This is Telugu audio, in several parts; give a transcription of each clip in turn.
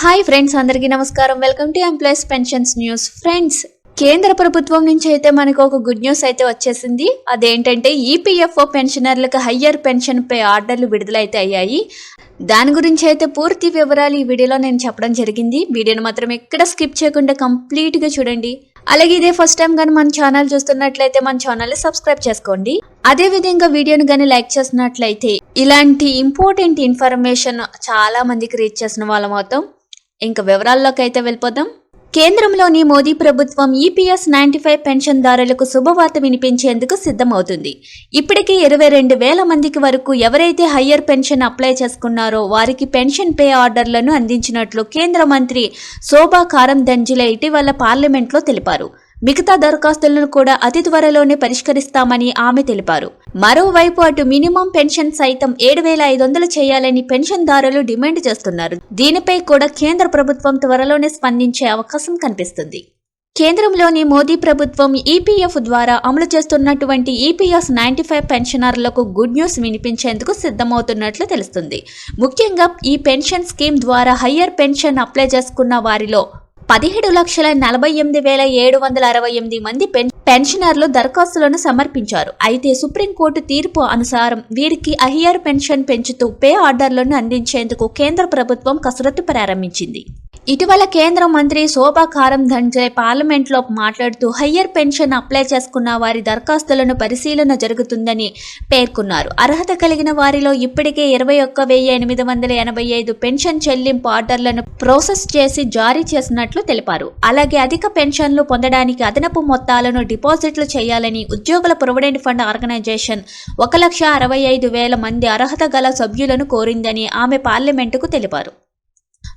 హాయ్ ఫ్రెండ్స్ అందరికీ నమస్కారం. Welcome to employees pensions news. Friends కేంద్ర ప్రభుత్వం నుంచి అయితే మనకు ఒక గుడ్ న్యూస్ అయితే వచ్చేసింది. అదేంటంటే ఈపీఎఫ్ఓ పెన్షనర్లకు హయ్యర్ పెన్షన్పై ఆర్డర్లు విడుదలైతే అయ్యాయి. దాని గురించి అయితే పూర్తి వివరాలు ఈ వీడియోలో నేను చెప్పడం జరిగింది. వీడియోను మాత్రం ఎక్కడ స్కిప్ చేయకుండా కంప్లీట్గా చూడండి. అలాగే ఇదే ఫస్ట్ టైం కానీ మన ఛానల్ చూస్తున్నట్లయితే మన ఛానల్ని సబ్స్క్రైబ్ చేసుకోండి. అదే విధంగా వీడియోను కానీ లైక్ చేసినట్లయితే ఇలాంటి ఇంపార్టెంట్ ఇన్ఫర్మేషన్ చాలా మందికి రీచ్ చేసిన వాళ్ళం అవుతాం. ఇంక వివరాల్లోకి అయితే వెళ్ళిపోదాం. కేంద్రంలోని మోదీ ప్రభుత్వం ఈపీఎస్ నైన్టీ ఫైవ్ పెన్షన్దారులకు శుభవార్త వినిపించేందుకు సిద్ధమవుతుంది. ఇప్పటికే ఇరవై రెండు వేల మందికి వరకు ఎవరైతే హయ్యర్ పెన్షన్ అప్లై చేసుకున్నారో వారికి పెన్షన్ పే ఆర్డర్లను అందించినట్లు కేంద్ర మంత్రి శోభా కారం దంజిలే ఇటీవల పార్లమెంట్లో తెలిపారు. మిగతా దరఖాస్తులను కూడా అతి త్వరలోనే పరిష్కరిస్తామని ఆమె తెలిపారు. మరోవైపు అటు మినిమం పెన్షన్ సైతం ఏడు వేల ఐదు వందలు చేయాలని పెన్షన్దారులు డిమాండ్ చేస్తున్నారు. దీనిపై కూడా కేంద్ర ప్రభుత్వం త్వరలోనే స్పందించే అవకాశం కనిపిస్తుంది. కేంద్రంలోని మోదీ ప్రభుత్వం ఈపీఎఫ్ ద్వారా అమలు చేస్తున్నటువంటి ఈపీఎస్ నైన్టీ ఫైవ్ పెన్షనర్లకు గుడ్ న్యూస్ వినిపించేందుకు సిద్ధమవుతున్నట్లు తెలుస్తుంది. ముఖ్యంగా ఈ పెన్షన్ స్కీమ్ ద్వారా హయ్యర్ పెన్షన్ అప్లై చేసుకున్న వారిలో పదిహేడు లక్షల నలభై ఎనిమిది వేల ఏడు వందల అరవై ఎనిమిది మంది పెన్ పెన్షనర్లు దరఖాస్తులను సమర్పించారు. అయితే సుప్రీంకోర్టు తీర్పు అనుసారం వీరికి అహియర్ పెన్షన్ పెంచుతూ పే ఆర్డర్లను అందించేందుకు కేంద్ర ప్రభుత్వం కసరత్తు ప్రారంభించింది. ఇటీవల కేంద్ర మంత్రి శోభా కారం ధంజే పార్లమెంట్లో మాట్లాడుతూ హయ్యర్ పెన్షన్ అప్లై చేసుకున్న వారి దరఖాస్తులను పరిశీలన జరుగుతుందని పేర్కొన్నారు. అర్హత కలిగిన వారిలో ఇప్పటికే ఇరవై ఒక్క వెయ్యి ఎనిమిది వందల ఎనభై ఐదు పెన్షన్ చెల్లింపు ఆర్డర్లను ప్రాసెస్ చేసి జారీ చేసినట్లు తెలిపారు. అలాగే అధిక పెన్షన్లు పొందడానికి అదనపు మొత్తాలను డిపాజిట్లు చేయాలని ఉద్యోగుల ప్రొవిడెంట్ ఫండ్ ఆర్గనైజేషన్ ఒక లక్ష అరవై ఐదు వేల మంది అర్హత గల సభ్యులను కోరిందని ఆమె పార్లమెంటుకు తెలిపారు.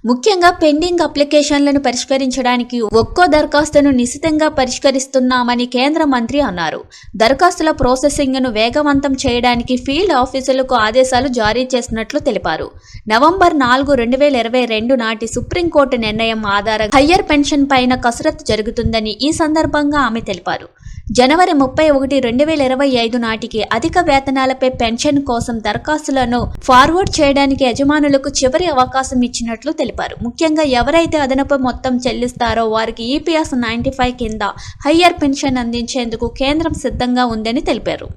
ముఖ్యంగా పెండింగ్ అప్లికేషన్లను పరిష్కరించడానికి ఒక్కో దరఖాస్తును నిశితంగా పరిష్కరిస్తున్నామని కేంద్ర మంత్రి అన్నారు. దరఖాస్తుల ప్రాసెసింగ్ను వేగవంతం చేయడానికి ఫీల్డ్ ఆఫీసులకు ఆదేశాలు జారీ చేసినట్లు తెలిపారు. నవంబర్ నాలుగు రెండు వేల ఇరవై రెండు నాటి సుప్రీంకోర్టు నిర్ణయం ఆధారంగా హయ్యర్ పెన్షన్ పైన కసరత్తు జరుగుతుందని ఈ సందర్భంగా ఆమె తెలిపారు. జనవరి ముప్పై ఒకటి రెండు వేల ఇరవై ఐదు నాటికి అధిక వేతనాలపై పెన్షన్ కోసం దరఖాస్తులను ఫార్వర్డ్ చేయడానికి యజమానులకు చివరి అవకాశం ఇచ్చినట్లు తెలిపారు. ముఖ్యంగా ఎవరైతే అదనపు మొత్తం చెల్లిస్తారో వారికి ఈపీఎస్ నైన్టీ ఫైవ్ కింద హయ్యర్ పెన్షన్ అందించేందుకు కేంద్రం సిద్ధంగా ఉందని తెలిపారు.